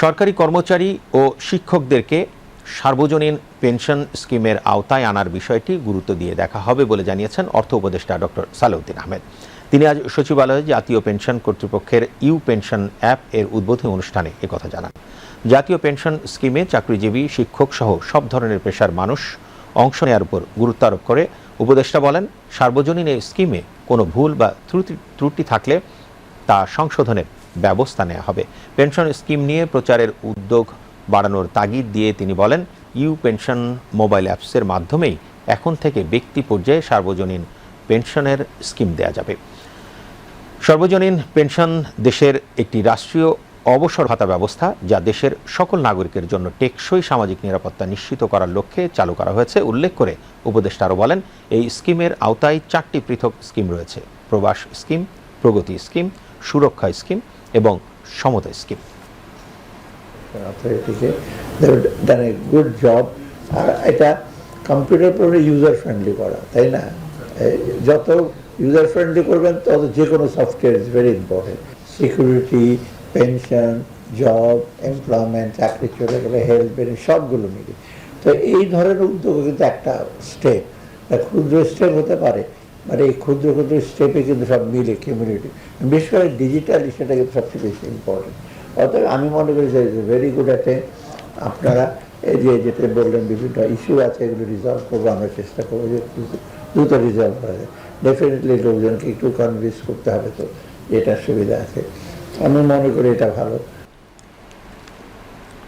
সরকারি কর্মচারী ও শিক্ষকদেরকে সার্বজনীন পেনশন স্কিমের আওতায় আনার বিষয়টি গুরুত্ব দিয়ে দেখা হবে বলে জানিয়েছেন অর্থ উপদেষ্টা ডক্টর সালাউদ্দিন আহমেদ। তিনি আজ সচিবালয়ে জাতীয় পেনশন কর্তৃপক্ষের ইউ পেনশন অ্যাপ এর উদ্বোধনী অনুষ্ঠানে একথা জানান। জাতীয় পেনশন স্কিমে চাকরিজীবী, শিক্ষক সহ সব ধরনের পেশার মানুষ অংশ নেওয়ার উপর গুরুত্ব আরোপ করে। উপদেষ্টা বলেন, সার্বজনীন এই স্কিমে কোনো ভুল বা ত্রুটি ত্রুটি থাকলে তা সংশোধনের ব্যবস্থা নেওয়া হবে। পেনশন স্কিম নিয়ে প্রচারের উদ্যোগ বাড়ানোর তাগিদ দিয়ে তিনি বলেন, ইউ পেনশন মোবাইল অ্যাপসের মাধ্যমেই এখন থেকে ব্যক্তি পর্যায়ে সার্বজনীন পেনশনের স্কিম দেয়া যাবে। সর্বজনীন পেনশন দেশের একটি রাষ্ট্রীয় অবসর ভাতা ব্যবস্থা, যা দেশের সকল নাগরিকের জন্য টেকসই সামাজিক নিরাপত্তা নিশ্চিত করার লক্ষ্যে চালু করা হয়েছে, উল্লেখ করে উপদেষ্টা আরও বলেন, এই স্কিমের আওতায় চারটি পৃথক স্কিম রয়েছে, প্রবাস স্কিম, প্রগতি স্কিম সুরক্ষা স্কিম এবং সমতা স্কিম। অথরিটিকে এ গুড জব আর এটা কম্পিউটার পরে ইউজার ফ্রেন্ডলি করা, তাই না? যত ইউজার ফ্রেন্ডলি করবেন, তত যে কোনো software is very important security pension job employment চাকরি চলে গেলে হেলথ বেনিফিট সবগুলো মিলে। তো এই ধরনের উদ্যোগ কিন্তু একটা স্টেপ ক্ষুদ্র স্টেপ হতে পারে মানে এই ক্ষুদ্র ক্ষুদ্র স্টেপে কিন্তু সব মিলে কমিউনিটি বিশেষ করে ডিজিটাল সেটা কিন্তু সবচেয়ে বেশি ইম্পর্টেন্ট অতএব আমি মনে করি যে ভেরি গুড একটা আপনারা এই যে যেটা বললেন, বিভিন্ন ইস্যু আছে, এগুলো রিজলভ করব, আমরা চেষ্টা করব যে দ্রুত- রিজলভ হয় ডেফিনেটলি লোকজনকে একটু কনভিন্স করতে হবে তো এটা সুবিধা আছে। আমি মনে করি এটা ভালো।